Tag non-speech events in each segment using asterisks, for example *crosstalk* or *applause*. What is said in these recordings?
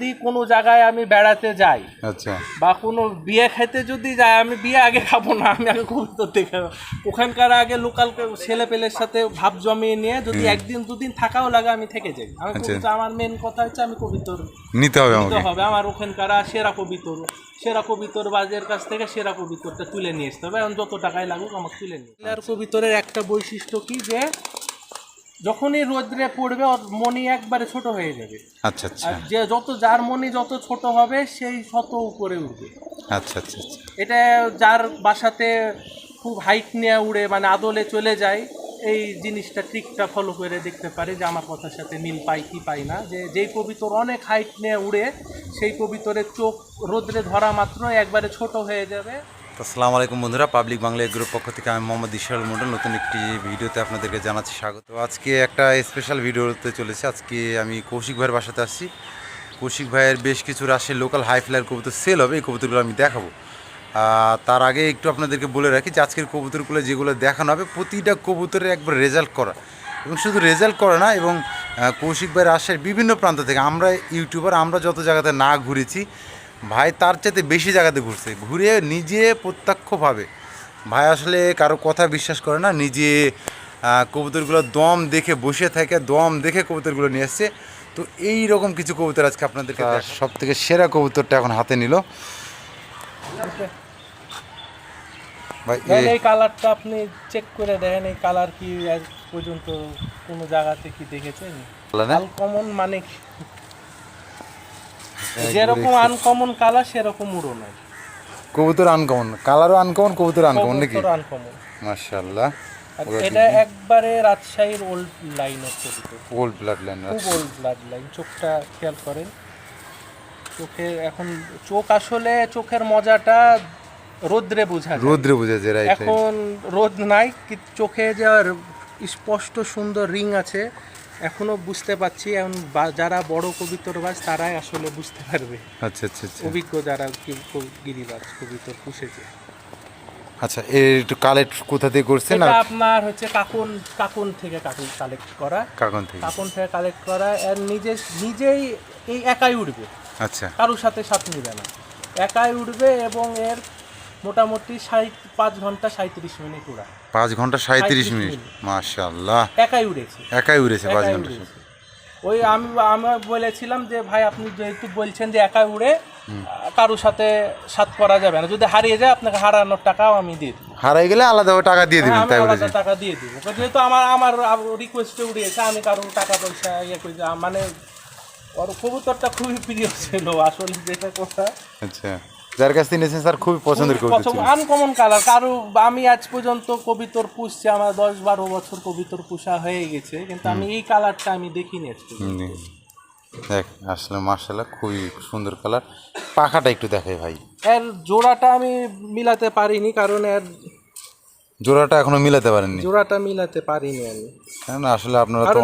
যদি কোনো জায়গায় আমি বেড়াতে যাই আচ্ছা। বা কোনো বিয়ে খেতে যদি যাই আমি বিয়ে আগে খাব না আমি আগে কবুতর দেখে ওখানকার আগে লোকাল ছেলে পেলের সাথে ভাব জমিয়ে নিয়ে যদি একদিন দুদিন থাকাও লাগে আমি থেকে যাই। আমি আচ্ছা। আমার মেন কথা হচ্ছে আমি কবিতর নিতে হবে নিতে হবে আমার ওখানকার সেরা কবিতর সেরা কবিতর বাজের কাছ থেকে সেরা কবিতরটা তুলে নিয়ে আসতে হবে। এখন যত টাকাই লাগুক আমাকে তুলে নিয়ে আর কবিতরের একটা বৈশিষ্ট্য কি যে যখনই রোদ্রে পড়বে ওর মনি একবারে ছোট হয়ে যাবে। আচ্ছা আচ্ছা। আর যে যত যার মনি যত ছোট হবে সেই শত উপরে উঠবে। আচ্ছা আচ্ছা আচ্ছা। এটা যার বাসাতে খুব হাইট নিয়ে উড়ে মানে আদলে চলে যায় এই জিনিসটা ট্রিকটা ফলো করে দেখতে পারে যে আমার কথার সাথে মিল পাই কি পাই না। যে যেই কবিতর অনেক হাইট নিয়ে উড়ে সেই কবিতরের চোখ রোদ্রে ধরা মাত্র একবারে ছোট হয়ে যাবে। আসসালামু আলাইকুম বন্ধুরা, পাবলিক বাংলা গ্রুপ পক্ষ থেকে আমি মোহাম্মদ ইশাল মন্ডল নতুন একটি ভিডিওতে আপনাদেরকে জানাচ্ছি স্বাগত। আজকে একটা স্পেশাল ভিডিওতে চলেছে। আজকে আমি কৌশিক ভাইয়ের বাসাতে আসছি। কৌশিক ভাইয়ের বেশ কিছু রাশির লোকাল হাই ফ্লায়ার কবুতর সেল হবে। এই কবুতরগুলো আমি দেখাবো। তার আগে একটু আপনাদেরকে বলে রাখি যে আজকের কবুতরগুলো যেগুলো দেখানো হবে, প্রতিটা কবুতরের একবার রেজাল্ট করা। এবং শুধু রেজাল্ট করে না, এবং কৌশিক ভাইয়ের আসার বিভিন্ন প্রান্ত থেকে আমরা ইউটিউবার আমরা যত জায়গাতে না ঘুরেছি ভাই তার চাইতে বেশি জায়গাতে ঘুরছে। ঘুরে নিজে প্রত্যক্ষভাবে। ভাই আসলে কারও কথা বিশ্বাস করে না নিজে কবুতরগুলো দম দেখে বসে থাকে দম দেখে কবুতরগুলো নিয়ে এসছে তো এই রকম কিছু কবুতর আজকে আপনাদেরকে সব থেকে সেরা কবুতরটা এখন হাতে নিল। ভাই এই কালারটা আপনি চেক করে দেখেন এই কালার কি আজ পর্যন্ত কোনো জায়গাতে কি দেখেছেন? ভালো না? আনকমন মানে কি? যেরকম আনকমন কালার সেরকম উড়ো নাই কবুতর আনকমন কালারও আনকমন কবুতর আনকমন নাকি? আনকমন মার্শাল্লাহ আর এটা একবারে রাজশাহীর ওল্ড লাইনের কবিতর। ওল্ড ব্লাড লাইন খুব ওল্ড ব্লাড লাইন চোখটা খেয়াল করেন। চোখের এখন চোখ আসলে চোখের মজাটা রোদ্রে বোঝা যায়। রৌদ্রে বুঝেছে রাইট এখন রোদ নাই চোখে যে স্পষ্ট সুন্দর রিং আছে এখনও বুঝতে পারছি এখন যারা বড় কবিতরবাজ তারাই আসলে বুঝতে পারবে। আচ্ছা আচ্ছা আচ্ছা। অভিজ্ঞ যারা গিরিবাজ কবিতর পুষেছে। আচ্ছা এর একটু কালেক্ট কোথা থেকে করছেন এটা আপনার হচ্ছে কাকুন কাকুন থেকে কাকুন কালেক্ট করা। কাকুন থেকে। কাকুন থেকে কালেক্ট করা আর নিজে নিজেই এই একাই উঠবে। আচ্ছা। কারোর সাথে সাথ নিবে না। একাই উঠবে এবং এর মোটামুটি পাঁচ ঘণ্টা সাঁত্রিশ মিনিট উড়া। পাঁচ ঘণ্টা সাঁত্রিশ মিনিট। মাশাল্লাহ একাই উড়েছে। একাই উড়েছে পাঁচ ঘণ্টা ওই আমি আমরা বলেছিলাম যে ভাই আপনি যেহেতু বলছেন যে একাই উড়ে কারোর সাথে সাথ করা যাবে না। যদি হারিয়ে যায় আপনাকে হারানোর টাকাও আমি দিয়ে দেবো। হারাই গেলে আলাদাভাবে টাকা দিয়ে দিবেন তাই আলাদা বলেছেন? টাকা দিয়ে দিব। যেহেতু আমার আমার রিকোয়েস্টে উড়িয়েছে আমি কারোর টাকা পয়সা ইয়ে করি মানে ওর কবুতরটা খুবই প্রিয় ছিল আসলে যেটা কথা। আচ্ছা। যার কাছ থেকে নিয়েছেন স্যার খুবই পছন্দের কবুতর ছিল। আনকমন কালার কারও আমি আজ পর্যন্ত কবিতর পুষছি আমার দশ বারো বছর কবিতর পুষা হয়ে গেছে কিন্তু আমি এই কালারটা আমি দেখিনি আজ পর্যন্ত। দেখ আসলে মার্শাল্লাহ খুবই সুন্দর কালার পাখাটা একটু দেখাই ভাই। এর জোড়াটা আমি মিলাতে পারিনি কারণ এর জোড়াটা এখনও মিলাতে পারেননি? জোড়াটা মিলাতে পারিনি আমি। কেন? আসলে আপনারা তো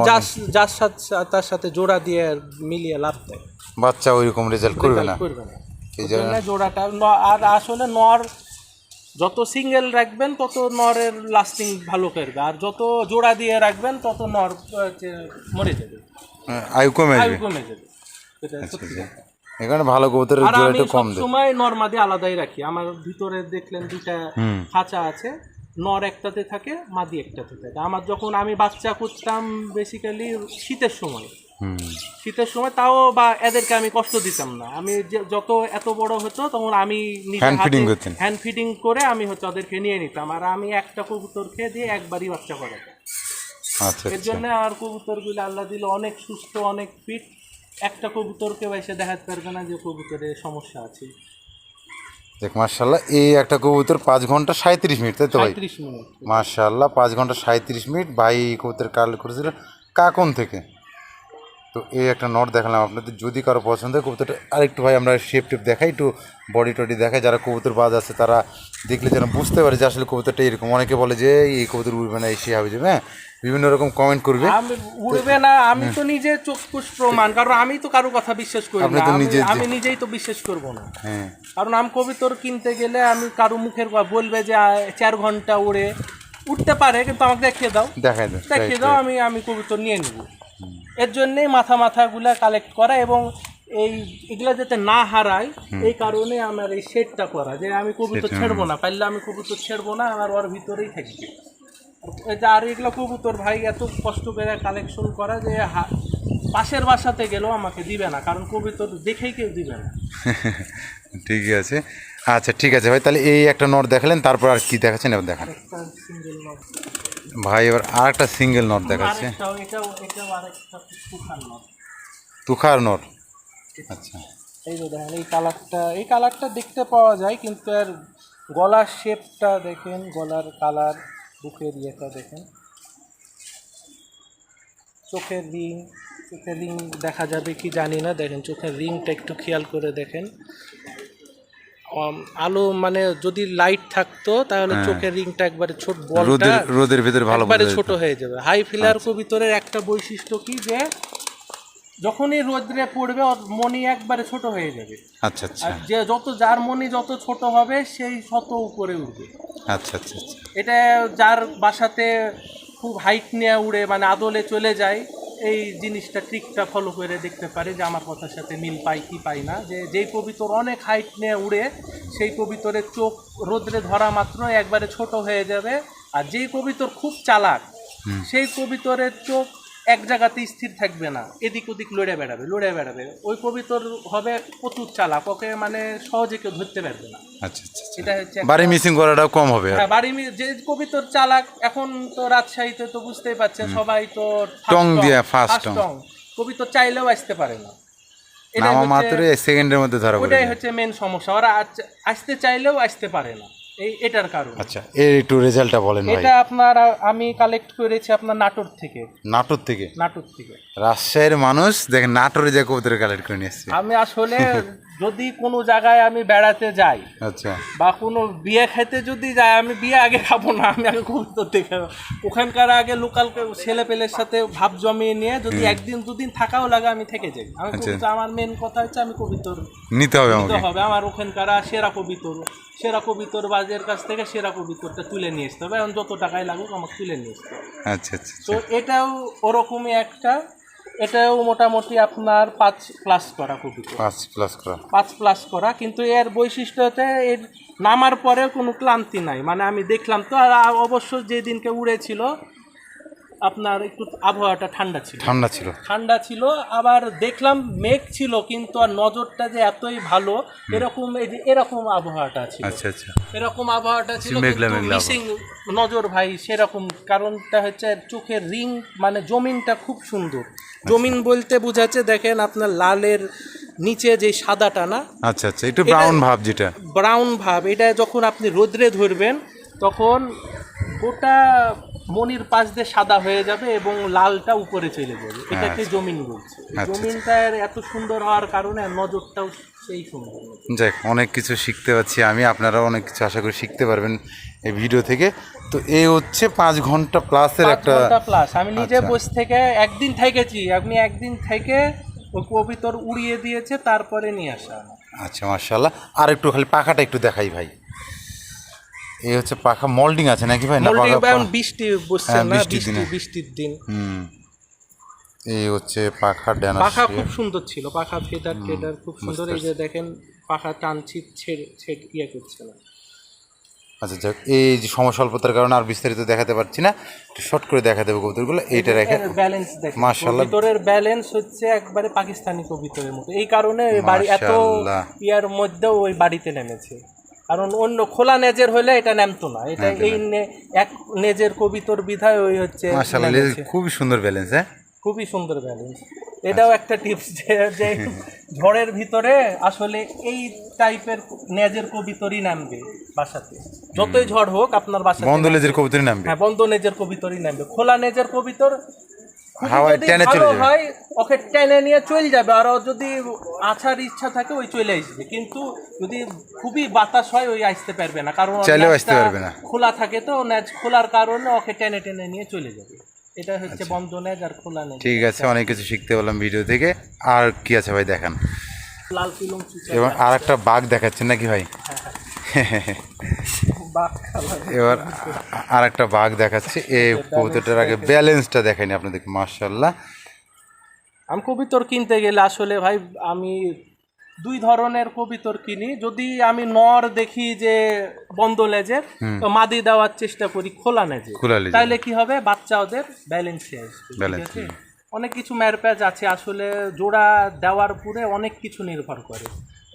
যার সাথে তার সাথে জোড়া দিয়ে মিলিয়ে লাভ দেয় বাচ্চা ওইরকম রেজাল্ট করবে না। করবে না। এই জন্য জোড়াটা। আর আসলে নর যত সিঙ্গেল রাখবেন তত নরের লাস্টিং ভালো করবে। আর যত জোড়া দিয়ে রাখবেন তত নর মরে যাবে। হ্যাঁ, আয়ু কমে যাবে। সত্যি কথা। এখানে ভালো কবুতরের আর জোড়া আমি একটু কম দেয়। সবসময় নর্মাদি আলাদাই রাখি। আমার ভিতরে দেখলেন দুইটা খাঁচা আছে। নর একটাতে থাকে মাদি একটাতে থাকে। আমার যখন আমি বাচ্চা করতাম বেসিক্যালি শীতের সময়। শীতের সময় তাও বা এদেরকে আমি কষ্ট দিতাম না। আমি যে- যত এত বড় হতো তখন আমি? হ্যান্ড ফিডিং করে আমি হচ্ছে ওদেরকে নিয়ে নিতাম। আর আমি একটা কবুতর খেয়ে দিয়ে একবারই বাচ্চা করাতাম। আচ্ছা এর আচ্ছা। জন্য আর কবুতরগুলো আল্লাহ দিল অনেক সুস্থ অনেক ফিট একটা কবুতরকে এসে দেখাতে পারবে না যে কবুতরের সমস্যা আছে। দেখ মার্শাল্লাহ এই একটা কবুতর পাঁচ ঘণ্টা সাঁত্রিশ মিনিট তাই তো ভাই? মিনিট। মার্শাল্লাহ পাঁচ ঘণ্টা সাঁত্রিশ মিনিট। ভাই কবুতর কাল করেছিল কাকন থেকে। তো এই একটা নট দেখালাম আপনাদের। যদি কারও পছন্দ হয় কবুতরটা আরেকটু ভাই আমরা শেপ টেপ দেখাই একটু বডি টডি দেখাই। যারা কবুতর বাজ আছে তারা দেখলে যেন বুঝতে পারে যে আসলে কবুতরটা এরকম। অনেকে বলে যে এই কবুতর উঠবে না এই সে হবে যাবে হ্যাঁ বিভিন্ন রকম কমেন্ট করবে। আমি উড়বে না আমি তো নিজে চক্ষুষ প্রমাণ। কারণ আমি তো কারও কথা বিশ্বাস করি না। আমি- নিজেই তো বিশ্বাস করব না। হ্যাঁ। কারণ আমি কবিতর কিনতে গেলে আমি কারও মুখের বলবে যে চার ঘণ্টা উড়ে। উঠতে পারে কিন্তু আমাকে দেখিয়ে দাও। দেখাই দেন দেখিয়ে দাও। আমি আমি কবিতর নিয়ে নিব। এর জন্যেই মাথা মাথাগুলা কালেক্ট করা এবং এই এগুলা যাতে না হারায় এই কারণে আমার এই শেডটা করা যে আমি কবুতর Shed, ছেড়বো না পারলে আমি কবুতর ছেড়বো না আমার ওর ভিতরেই থাকবে। আর এগুলো কবুতর ভাই এত কষ্ট করে কালেকশন করা যে হা- পাশের বাসাতে গেলেও আমাকে দিবে না কারণ কবুতর দেখেই কেউ দিবে না। *laughs* ঠিকই আছে। আচ্ছা ঠিক আছে ভাই তাহলে এই একটা নট দেখালেন তারপর আর কি দেখাচ্ছেন এবার দেখান। ভাই এবার আর একটা সিঙ্গেল নট দেখাচ্ছে নট তুখার নট আচ্ছা। এই যে দেখেন এই কালারটা এই কালারটা দেখতে পাওয়া যায় কিন্তু এর গলার শেপটা দেখেন গলার কালার বুকের ইয়েটা দেখেন। চোখের রিং চোখের রিং দেখা যাবে কি জানি না দেখেন চোখের রিংটা একটু খেয়াল করে দেখেন। আলো মানে যদি লাইট থাকতো তাহলে চোখের রিংটা একবারে ছোট বলটা রোদের রোদের ভিতরে ভালো একবারে ছোট হয়ে যাবে। হাই ফিলার কবিতরের একটা বৈশিষ্ট্য কি যে যখনই রোদ্রে পড়বে ওর মনি একবারে ছোট হয়ে যাবে। আচ্ছা আচ্ছা। যে যত যার মনি যত ছোট হবে সেই শত উপরে উঠবে। আচ্ছা আচ্ছা আচ্ছা। এটা যার বাসাতে খুব হাইট নিয়ে উড়ে মানে আদলে চলে যায় এই জিনিসটা ট্রিকটা ফলো করে দেখতে পারে যে আমার কথার সাথে মিল পাই কি পাই না। যে যেই কবিতর অনেক হাইট নিয়ে উড়ে সেই কবিতরের চোখ রোদ্রে ধরা মাত্র একবারে ছোট হয়ে যাবে। আর যেই কবিতর খুব চালাক সেই কবিতরের চোখ এক জায়গাতে স্থির থাকবে না এদিক ওদিক লড়ে বেড়াবে লড়ে বেড়াবে। ওই কবিতর হবে প্রচুর চালাক ওকে মানে সহজে কেউ ধরতে পারবে না। আচ্ছা আচ্ছা আচ্ছা। এটা হচ্ছে বাড়ি মিসিং করাটাও কম হবে হ্যাঁ বাড়ি যে কবিতর চালাক এখন তো রাজশাহীতে তো বুঝতেই পারছেন সবাই তো টং দিয়ে টং, fast fast টং। কবিতর চাইলেও আসতে পারে না। নামা মাত্র সেকেন্ডের মধ্যে ধরা ওটাই হচ্ছে মেন সমস্যা। ওরা আসতে চাইলেও আসতে পারে না। এই এটার কারণ। আচ্ছা এর একটু রেজাল্টটা বলেন ভাই। এটা আপনার আমি কালেক্ট করেছি আপনার নাটোর থেকে। নাটোর থেকে? নাটোর থেকে। রাজশাহীর মানুষ দেখেন নাটোরে যে কবুতর কালেক্ট করে নিয়ে এসছে। আমি আসলে *laughs* যদি কোনো জায়গায় আমি বেড়াতে যাই আচ্ছা। বা কোনো বিয়ে খেতে যদি যাই আমি বিয়ে আগে খাব না আমি আগে কবুতর দেখে ওখানকার আগে লোকাল ছেলে পেলের সাথে ভাব জমিয়ে নিয়ে যদি একদিন দুদিন থাকাও লাগে আমি থেকে যাই। আমি আচ্ছা। আমার মেন কথা হচ্ছে আমি কবিতর। নিতে হবে নিতে হবে আমার ওখানকার সেরা কবিতর। সেরা কবিতর বাজের কাছ থেকে সেরা কবিতরটা তুলে নিয়ে আসতে হবে এখন যত টাকায় লাগুক আমাকে তুলে নিয়ে আসতে হবে। আচ্ছা আচ্ছা তো এটাও ওরকমই একটা এটাও মোটামুটি আপনার পাঁচ প্লাস করা কবিতর পাঁচ প্লাস করা। পাঁচ প্লাস করা কিন্তু এর বৈশিষ্ট্য হচ্ছে এর নামার পরেও কোনো ক্লান্তি নাই। মানে আমি দেখলাম তো আর অবশ্য যেদিনকে উড়েছিল আপনার একটু আবহাওয়াটা ঠান্ডা ছিল। ঠান্ডা ছিল। ঠান্ডা ছিল আবার দেখলাম মেঘ ছিল কিন্তু আর নজরটা যে এতই ভালো এরকম এই যে এরকম আবহাওয়াটা ছিল। আচ্ছা আচ্ছা। এরকম আবহাওয়াটা ছিল মেঘলা মেঘলা মিসিং নজর ভাই সেরকম। কারণটা হচ্ছে চোখের রিং মানে জমিনটা খুব সুন্দর। জমিন বলতে বোঝাচ্ছে দেখেন আপনার লালের নিচে যে সাদাটা না? আচ্ছা আচ্ছা একটু ব্রাউন ভাব যেটা। ব্রাউন ভাব এটা যখন আপনি রোদ্রে ধরবেন তখন গোটা মনির পাশ দিয়ে সাদা হয়ে যাবে এবং লালটা উপরে চলে যাবে। এটাকে জমিন বলছে। আচ্ছা। জমিনটার এত সুন্দর হওয়ার কারণে নজরটাও সেই সুন্দর। যাক অনেক কিছু শিখতে পাচ্ছি আমি আপনারাও অনেক কিছু আশা করি শিখতে পারবেন এই ভিডিও থেকে। তো এই হচ্ছে পাঁচ ঘণ্টা প্লাসের একটা ঘণ্টা প্লাস আমি নিজে আচ্ছা। বসে থেকে একদিন থেকেছি আপনি একদিন থেকে ওই কবিতর উড়িয়ে দিয়েছে তারপরে নিয়ে আসা। আচ্ছা মার্শাল্লাহ আর একটু খালি পাখাটা একটু দেখাই ভাই। এই হচ্ছে পাখা মোল্ডিং আছে নাকি ভাই? না বৃষ্টি বসছে হ্যাঁ, না বৃষ্টির বৃষ্টি বৃষ্টির দিন। হুম। এই হচ্ছে পাখা ডানা পাখা খুব সুন্দর ছিল পাখা ফেদার ফেদার খুব সুন্দর। এই যে দেখেন পাখা টানছি ছেড়ে ছেড়ে ইয়ে করছে না। আচ্ছা যাক এই যে সময় স্বল্পতার কারণে আর বিস্তারিত দেখাতে পারছি না একটু শর্ট করে দেখা দেবো কবুতরগুলো এইটা রেখে ব্যালেন্স মাশাআল্লাহ। কবিতরের ব্যালেন্স হচ্ছে একবারে পাকিস্তানি কবিতরের মতো এই কারণে বাড়ি এত মাশাআল্লাহ। ইয়ার মধ্যেও ওই বাড়িতে নেমেছে কারণ অন্য খোলা নেজের হলে এটা নামতো না এটা এই এক নেজের কবিতর বিধায় ওই হচ্ছে মাশাল্লাহ নেমেছে। খুবই সুন্দর ব্যালেন্স হ্যাঁ খুবই সুন্দর ব্যালেন্স এটাও একটা টিপস যে ঝড়ের ভিতরে আসলে এই টাইপের নেজের কবিতরই নামবে বাসাতে। যতই ঝড় হোক আপনার বাসাতে বন্ধ লেজের কবুতরই নামবে। হ্যাঁ বন্ধ নেজের কবিতরই নামবে। খোলা নেজের কবিতর হাওয়ায় টেনে চলে যাবে। হয় ওকে টেনে নিয়ে চলে যাবে। আর যদি আছার ইচ্ছা থাকে ওই চলে আসবে। কিন্তু যদি খুবই বাতাস হয় ওই আসতে পারবে না। কারণ চাইলেও আসতে পারবে না। খোলা থাকে তো নেজ খোলার কারণে ওকে টেনে টেনে নিয়ে চলে যাবে। এটা হচ্ছে বন্ধ নেজ আর খোলা নেজ ঠিক আছে অনেক কিছু শিখতে পারলাম ভিডিও থেকে। আর কি আছে ভাই দেখান। লাল পিলং এবং আর একটা বাঘ দেখাচ্ছেন নাকি ভাই? এবার আর একটা বাঘ দেখাচ্ছে। এই কবুতরটার আগে ব্যালেন্সটা দেখাইনি আপনাদেরকে মার্শাল্লাহ আমি কবিতর কিনতে গেলে আসলে ভাই আমি দুই ধরনের কবিতর কিনি যদি আমি নর দেখি যে বন্ধ লেজের তো মাদি দেওয়ার চেষ্টা করি খোলা লেজে। তাইলে কি হবে? বাচ্চা ওদের ব্যালেন্সে আসবে ঠিক আছে? অনেক কিছু ম্যারপ্যাচ আছে। আসলে জোড়া দেওয়ার পরে অনেক কিছু নির্ভর করে।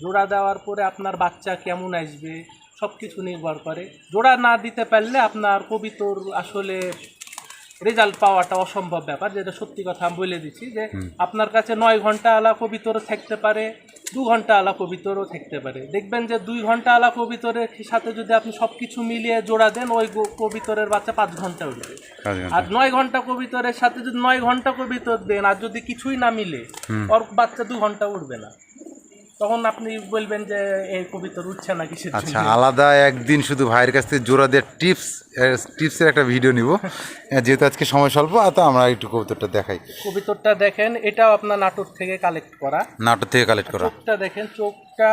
জোড়া দেওয়ার পরে আপনার বাচ্চা কেমন আসবে সব কিছু নির্ভর করে। জোড়া না দিতে পারলে আপনার কবিতর আসলে রেজাল্ট পাওয়াটা অসম্ভব ব্যাপার যেটা সত্যি কথা আমি বলে দিচ্ছি যে আপনার কাছে নয় ঘণ্টা আলা কবিতরও থাকতে পারে দু ঘণ্টা আলা কবিতরও থাকতে পারে। দেখবেন যে দুই ঘণ্টা আলা কবিতরের সাথে যদি আপনি সব কিছু মিলিয়ে জোড়া দেন ওই কবিতরের বাচ্চা পাঁচ ঘণ্টা উঠবে আর নয় ঘণ্টা কবিতরের সাথে যদি নয় ঘণ্টা কবিতর দেন আর যদি কিছুই না মিলে ওর বাচ্চা দু ঘণ্টা উঠবে না। তখন আপনি বলবেন যে এই কবিতর উঠছে না কিসের আচ্ছা আলাদা একদিন শুধু ভাইয়ের কাছ থেকে জোড়া দেওয়ার টিপস টিপসের একটা ভিডিও নিব। যেহেতু আজকে সময় স্বল্প আর তো আমরা একটু কবুতরটা দেখাই। কবিতরটা দেখেন এটাও আপনার নাটক থেকে কালেক্ট করা। নাটোর থেকে কালেক্ট করা। চোখটা দেখেন চোখটা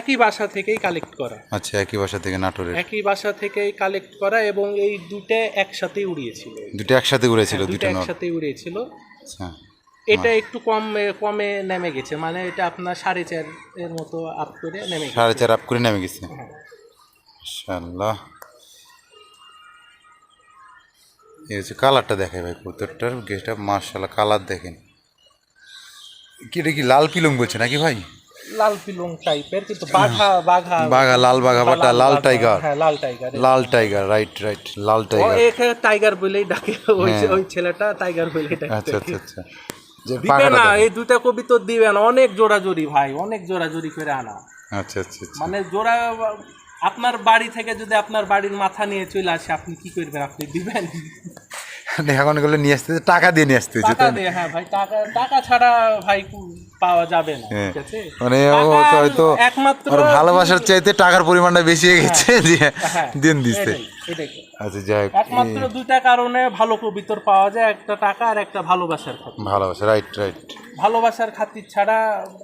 একই বাসা থেকেই কালেক্ট করা। আচ্ছা একই বাসা থেকে নাটোরের একই বাসা থেকেই কালেক্ট করা এবং এই দুটো একসাথেই উড়িয়েছিল। দুটো একসাথে উড়েছিল দুটো একসাথেই উড়িয়েছিল। আচ্ছা। এটা একটু কম কমে নেমে গেছে। মানে এটা আপনার সাড়ে চার এর মতো আপ করে নেমে গেছে। সাড়ে চার আপ করে নেমে গেছে। হ্যাঁ। ইনশাল্লাহ এই হচ্ছে কালারটা দেখাই ভাই কবুতরটার গেস্টটা মার্শাল্লাহ কালার দেখেন। কি এটা কি লাল পিলং বলছে নাকি ভাই? লাল পিলং টাইপের কিন্তু বাঘা বাঘা। বাঘা লাল বাঘা বাটা লাল টাইগার হ্যাঁ লাল টাইগার লাল টাইগার রাইট রাইট লাল টাইগার একে টাইগার বলেই ডাকে। ওই হ্যাঁ। ওই ছেলেটা টাইগার বলেই ডাকে। আচ্ছা আচ্ছা আচ্ছা। দিবে না। এই দুটা কবিতর দিবেন। অনেক জোড়াজোড়ি ভাই অনেক জোড়াজোড়ি করে আনা। আচ্ছা আচ্ছা আচ্ছা। মানে জোড়া আপনার বাড়ি থেকে যদি আপনার বাড়ির মাথা নিয়ে চলে আসে আপনি কি করবেন? আপনি দিবেন? এখন এগুলো নিয়ে আসতে টাকা দিয়ে নিয়ে আসতে টাকা দিয়ে হ্যাঁ ভাই টাকা টাকা ছাড়া ভাই পাওয়া যাবে না হ্যাঁ। ঠিক আছে? মানে হয়তো একমাত্র ভালোবাসার চাইতে টাকার পরিমাণটা বেশি হয়ে গেছে দিয়ে হ্যাঁ, দিন দিচ্ছে এটাই, এটাই। আচ্ছা যাই একমাত্র দুইটা কারণে ভালো কবিতর পাওয়া যায় একটা টাকা আর একটা ভালোবাসার খাতির। ভালোবাসা রাইট রাইট ভালোবাসার খাতির ছাড়া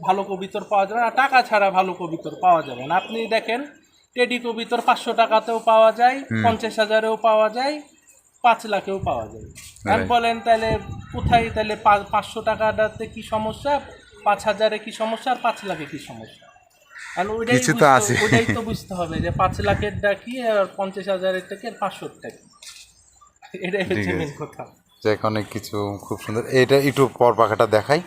ভালো কবিতর পাওয়া যাবে না টাকা ছাড়া ভালো কবিতর পাওয়া যাবে না। আপনি দেখেন টেডি কবিতর পাঁচশো টাকাতেও পাওয়া যায় পঞ্চাশ হাজারেও পাওয়া যায় পাঁচ লাখেও পাওয়া যায়। আর বলেন তাহলে কোথায় তাহলে পাঁচশো টাকাটাতে কি সমস্যা? পাঁচ হাজারে কি সমস্যা? আর পাঁচ লাখে কি সমস্যা? কিছু তো আছে। ওইটাই তো বুঝতে হবে যে পাঁচ লাখেরটা কি আর পঞ্চাশ হাজারেরটা কি আর পাঁচশোরটা কি এটাই হচ্ছে মেন কথা। যাক অনেক কিছু খুব সুন্দর। এটা একটু পর পাখাটা দেখাই।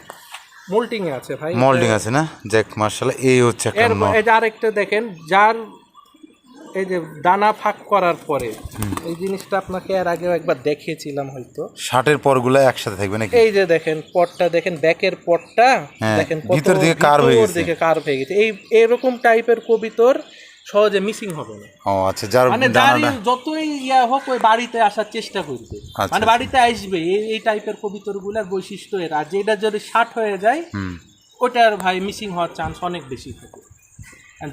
মোল্টিং আছে ভাই। মল্ডিং আছে না? যাক মার্শাল এই হচ্ছে একটা এর নট আরেকটা দেখেন যার এই যে দানা ফাঁক করার পরে এই জিনিসটা আপনাকে এর আগেও একবার দেখিয়েছিলাম হয়তো। শার্টের পরগুলো একসাথে থাকবে নাকি? এই যে দেখেন পটটা দেখেন ব্যাকের পটটা হ্যাঁ, দেখেন ভিতর দিকে curve হয়ে গেছে। দিকে কার্ভ হয়ে গেছে। এই এরকম টাইপের কবিতর সহজে মিসিং হবে না। ও আচ্ছা যার মানে দাঁড়ি যতই ইয়া হোক ওই বাড়িতে আসার চেষ্টা করবে। আচ্ছা, মানে আচ্ছা। বাড়িতে আসবে এই এই টাইপের কবিতরগুলোর বৈশিষ্ট্য এর। আর যেটা যদি শার্ট হয়ে যায় ওটার ভাই মিসিং হওয়ার চান্স অনেক বেশি থাকে।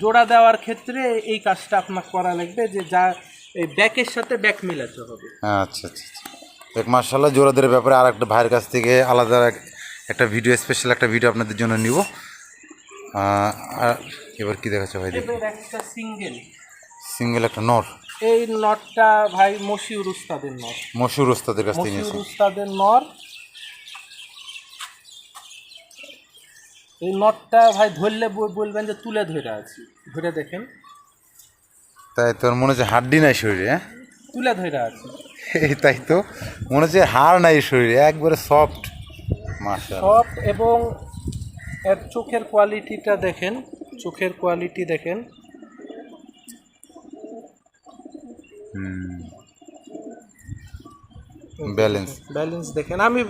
জোড়া দেওয়ার ক্ষেত্রে এই কাজটা আপনার করা লাগবে যে যা এই ব্যাকের সাথে ব্যাক মিলাতে হবে। আচ্ছা আচ্ছা আচ্ছা। দেখ মার্শাল্লাহ জোড়াদের ব্যাপারে আর একটা ভাইয়ের কাছ থেকে আলাদা একটা ভিডিও স্পেশাল একটা ভিডিও আপনাদের জন্য নিব। আর এবার কি দেখাচ্ছে ভাই একটা সিঙ্গেল সিঙ্গেল একটা নর। এই নটটা ভাই মশিউর উস্তাদের নট মশুর উস্তাদের কাছ থেকে নিয়েছি। মশিউর উস্তাদের নর। এই নটটা ভাই ধরলে বল- বলবেন যে তুলে ধরে আছি। ধরে দেখেন। তাই তোর মনে হচ্ছে হাড্ডি নাই শরীরে হ্যাঁ? তুলে ধরে আছি। এই তাই তো মনে হচ্ছে হাড় নাই শরীরে একবারে সফট সফট এবং এর চোখের কোয়ালিটিটা দেখেন চোখের কোয়ালিটি দেখেন। ব্যালেন্স ব্যালেন্স দেখেন। আমি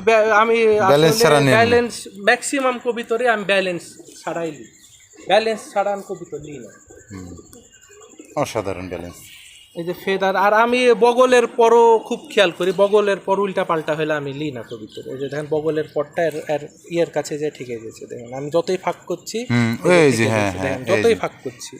আমি ব্যালেন্স ছাড়া ব্যালেন্স ম্যাক্সিমাম কবিতরে আমি ব্যালেন্স ছাড়াই নিই ব্যালেন্স ছাড়া আমি কবিতর নিই না। অসাধারণ ব্যালেন্স এই যে ফেদার আর আমি বগলের পরও খুব খেয়াল করি। বগলের পর উল্টা পাল্টা হলে আমি লি না কবিতর এই যে দেখেন বগলের পরটা এর ইয়ের কাছে যে ঠিকে গেছে। দেখেন আমি যতই ফাঁক করছি এই যে, হ্যাঁ, হ্যাঁ, যতই ফাঁক করছি।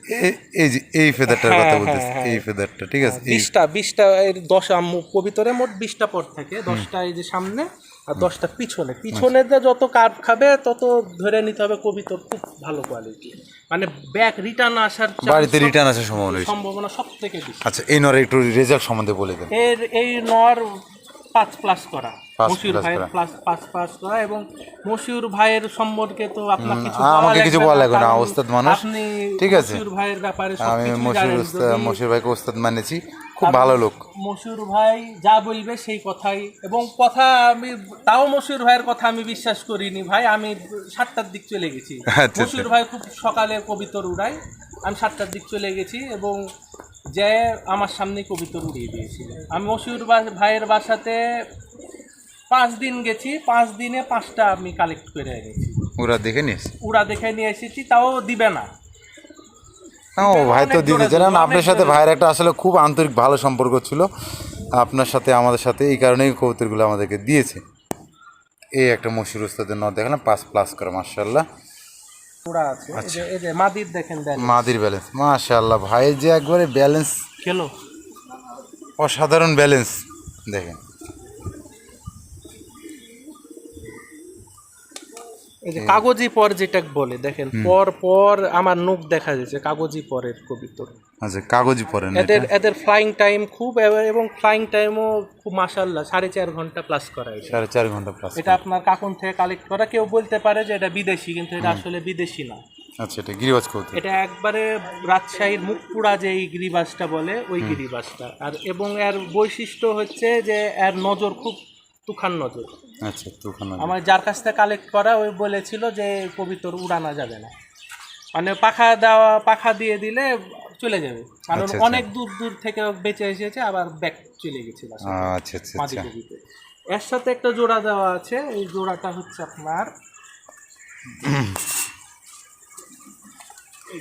এই যে এই ফেদারটার কথা হ্যাঁ, বলতেছি হ্যাঁ, এই ফেদারটা ঠিক আছে? এই বিশটা বিশটা এর দশ আম- কবিতরে মোট বিশটা পর থাকে। দশটা এই যে সামনে আর দশটা পিছনে। পিছনে যে যত কার্ভ খাবে তত ধরে নিতে হবে কবিতর খুব ভালো কোয়ালিটি মানে ব্যাক রিটার্ন আসার বাড়িতে রিটার্ন আসার সম্ভাবনা সম্ভাবনা সব থেকে বেশি। আচ্ছা এই নরে একটু রেজাল্ট সম্বন্ধে বলে দেন। এর এই নর পাঁচ প্লাস করা। মশিউর ভাইয়ের প্লাস পাঁচ পাস করা এবং মশিউর ভাইয়ের সম্পর্কে তো আপনার কিছু আমাকে কিছু বলা লাগবে না, ওস্তাদ মানুষ। ঠিক আছে। মশিউর ভাইয়ের ব্যাপারে আমি মশিউর মশিউর ভাইকে ওস্তাদ মানেছি। খুব ভালো লোক। মশিউর ভাই যা বলবে সেই কথাই। এবং কথা আমি তাও মশিউর ভাইয়ের কথা আমি বিশ্বাস করিনি ভাই আমি সাতটার দিক চলে গেছি। আচ্ছা। মশিউর ভাই খুব সকালে কবিতর উড়াই আমি সাতটার দিক চলে গেছি এবং যে আমার সামনে কবিতর উড়িয়ে দিয়েছিল। আমি মশিউর বা- ভাইয়ের বাসাতে পাঁচ দিন গেছি পাঁচ দিনে পাঁচটা আমি কালেক্ট করে এনেছি। ওরা দেখে নিস উড়া দেখে নিয়ে এসেছি তাও দিবে না। হ্যাঁ ও ভাই তো চান দিল, আপনার সাথে ভাইয়ের একটা আসলে খুব আন্তরিক ভালো সম্পর্ক ছিল। আপনার সাথে আমাদের সাথে এই কারণেই কবুতরগুলো আমাদেরকে দিয়েছে। এই একটা মশির উস্তাদের নদ দেখলাম পাঁচ প্লাস করে মার্শাল্লাহ যে মাদির দেখেন মাদির ব্যালেন্স মাশাল্লাহ ভাইয়ের যে একবারে ব্যালেন্স খেলো। অসাধারণ ব্যালেন্স দেখেন। এই যে কাগজি পর যেটা বলে দেখেন পর পর আমার নখ দেখা যাচ্ছে কাগজি পরের কবিতর আচ্ছা কাগজি পরেন এদের এদের ফ্লাইং টাইম খুব এবং ফ্লাইং টাইমও খুব মাসাল্লাহ সাড়ে চার ঘণ্টা প্লাস করা এটা। সাড়ে চার ঘণ্টা প্লাস এটা আপনার কাকুন থেকে কালেক্ট করা কেউ বলতে পারে যে এটা বিদেশি কিন্তু এটা আসলে বিদেশি না। আচ্ছা এটা গিরিবাজ কবুতর এটা একবারে রাজশাহীর মুখপুরা যে এই গিরিবাসটা বলে ওই গিরিবাসটা আর এবং এর বৈশিষ্ট্য হচ্ছে যে এর নজর খুব তুখান নজর। আচ্ছা আমার যার কাছ থেকে কালেক্ট করা ওই বলেছিল যে কবিতর উড়ানো যাবে না। মানে পাখা দেওয়া পাখা দিয়ে দিলে চলে যাবে। কারণ আচ্ছা, আচ্ছা। অনেক দূর দূর থেকে বেঁচে এসেছে আবার ব্যাক চলে গেছে বাসায়। আচ্ছা এর সাথে একটা জোড়া দেওয়া আছে এই জোড়াটা হচ্ছে আপনার এই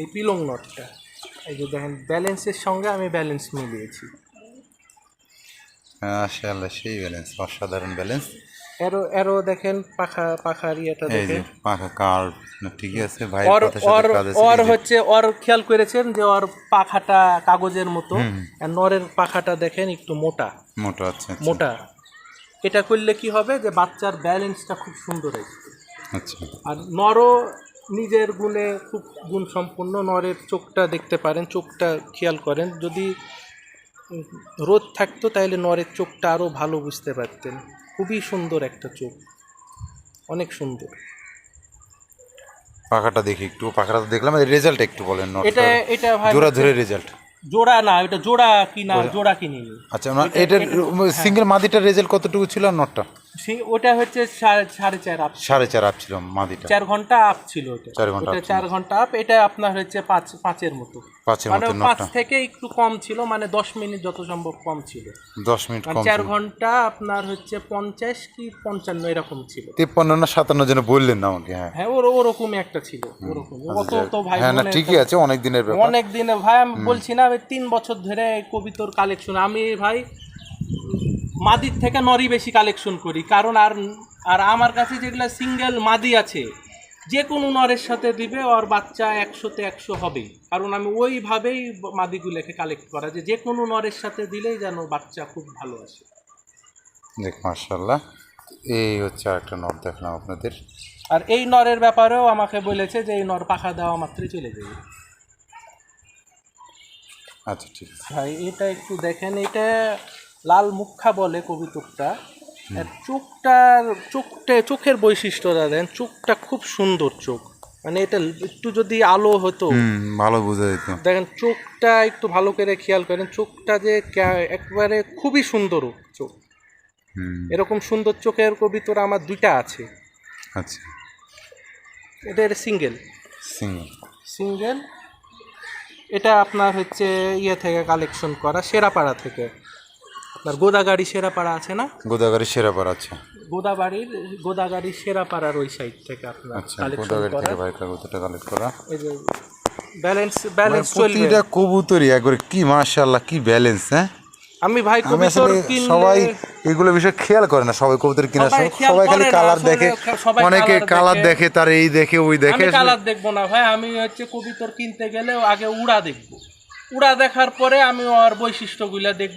এই পিলং নটটা এই যে দেখেন ব্যালেন্সের সঙ্গে আমি ব্যালেন্স মিলিয়েছি। সেই ব্যালেন্স অসাধারণ ব্যালেন্স এরও দেখেন পাখা পাখার ইয়েটা দেখেন পাখা কার ঠিক আছে ভাই ওর ওর সাথে কাজ আছে ওর হচ্ছে ওর খেয়াল করেছেন যে ওর পাখাটা কাগজের মতো। আর নরের পাখাটা দেখেন একটু মোটা। মোটা আচ্ছা আচ্ছা। মোটা। এটা করলে কি হবে যে বাচ্চার ব্যালেন্সটা খুব সুন্দর আসবে আচ্ছা। আর নরও নিজের গুণে খুব গুণ সম্পূর্ণ নরের চোখটা দেখতে পারেন চোখটা খেয়াল করেন। যদি রোদ থাকতো তাহলে নরের চোখটা আরও ভালো বুঝতে পারতেন। খুবই সুন্দর একটা চোখ। অনেক সুন্দর। পাখাটা দেখি একটু পাখাটা দেখলাম রেজাল্ট একটু বলেন। এটা এটা ভাই জোড়া ধরে রেজাল্ট জোড়া না এটা জোড়া কি না জোড়া কিনিনি আচ্ছা এটা সিঙ্গেল মাদিটার রেজাল্ট কতটুকু ছিল আর নটটা সে- ওটা হচ্ছে সাড়ে চার আপ সাড়ে চার আপ ছিল মাদিটা। চার ঘণ্টা আপ ছিল ওটা। চার ঘণ্টা ওটা চার ঘণ্টা আপ এটা আপনার হচ্ছে পাঁচ পাঁচের মতো। পাঁচের মানে পাঁচ থেকে একটু কম ছিল মানে দশ মিনিট যত সম্ভব কম ছিল। দশ মিনিট মানে কম চার ঘণ্টা আপনার হচ্ছে পঞ্চাশ কি পঞ্চান্ন এরকম ছিল। তিপ্পান্ন না সাতান্ন জন বললেন না আমাকে হ্যাঁ। হ্যাঁ ওর ওরকমই একটা ছিল ওরকম। অত তো ভাই হ্যাঁ না ঠিকই আছে অনেক দিনের অনেক দিনে ভাই আমি বলছি না আমি তিন বছর ধরে কবিতর কালেকশন আমি ভাই মাদির থেকে নরি বেশি কালেকশন করি। কারণ আর আর আমার কাছে যেগুলো সিঙ্গেল মাদি আছে যে কোনো নরের সাথে দিবে ওর বাচ্চা একশোতে একশো হবেই কারণ আমি ওইভাবেই মাদিগুলোকে কালেক্ট করা যে যে কোনো নরের সাথে দিলেই যেন বাচ্চা খুব ভালো আসে। দেখ মার্শাল্লাহ এই হচ্ছে আরেকটা নর দেখলাম আপনাদের। আর এই নরের ব্যাপারেও আমাকে বলেছে যে এই নর পাখা দেওয়া মাত্রই চলে যাবে। আচ্ছা ঠিক আছে। ভাই এটা একটু দেখেন এটা লাল মুখা বলে কবিতুকটা আর চোখটার চোখটা চোখের বৈশিষ্ট্যটা দেন চোখটা খুব সুন্দর চোখ। মানে এটা একটু যদি আলো হতো। ভালো বোঝা যেত। দেখেন চোখটা একটু ভালো করে খেয়াল করেন চোখটা যে একবারে খুবই সুন্দর চোখ। এরকম সুন্দর চোখের কবিতরা আমার দুইটা আছে। আচ্ছা। এটা এটা সিঙ্গেল। সিঙ্গেল। সিঙ্গেল। এটা আপনার হচ্ছে ইয়ে থেকে কালেকশন করা সেরাপাড়া থেকে। আপনার গোদাগাড়ি সেরাপাড়া আছে না? গোদাগাড়ি সেরাবার আচ্ছা গোদাবাড়ির গোদাগাড়ি সেরাপাড়ার ওই সাইড থেকে আপনার আচ্ছা কালেকশন গোদাগাড়ি থেকে ভাই কবুতরটা কালেক্ট করা। এই যে ব্যালেন্স ব্যালেন্স চলবে। মানে প্রতিটা কবুতরই একবারে কি মাশাআল্লাহ কি ব্যালেন্স হ্যাঁ? আমি ভাই কবিতর কিনলে সবাই এগুলো বিষয়ে খেয়াল করে না সবাই কবুতর কেনার সবাই সময় সবাই খালি কালার দেখে অনেকে কালার দেখে। দেখে তার এই দেখে ওই দেখে। আমি কালার দেখব না ভাই আমি হচ্ছে কবিতর কিনতে গেলে আগে উড়া দেখব। উড়া দেখার পরে আমি ওর বৈশিষ্ট্যগুলো দেখব।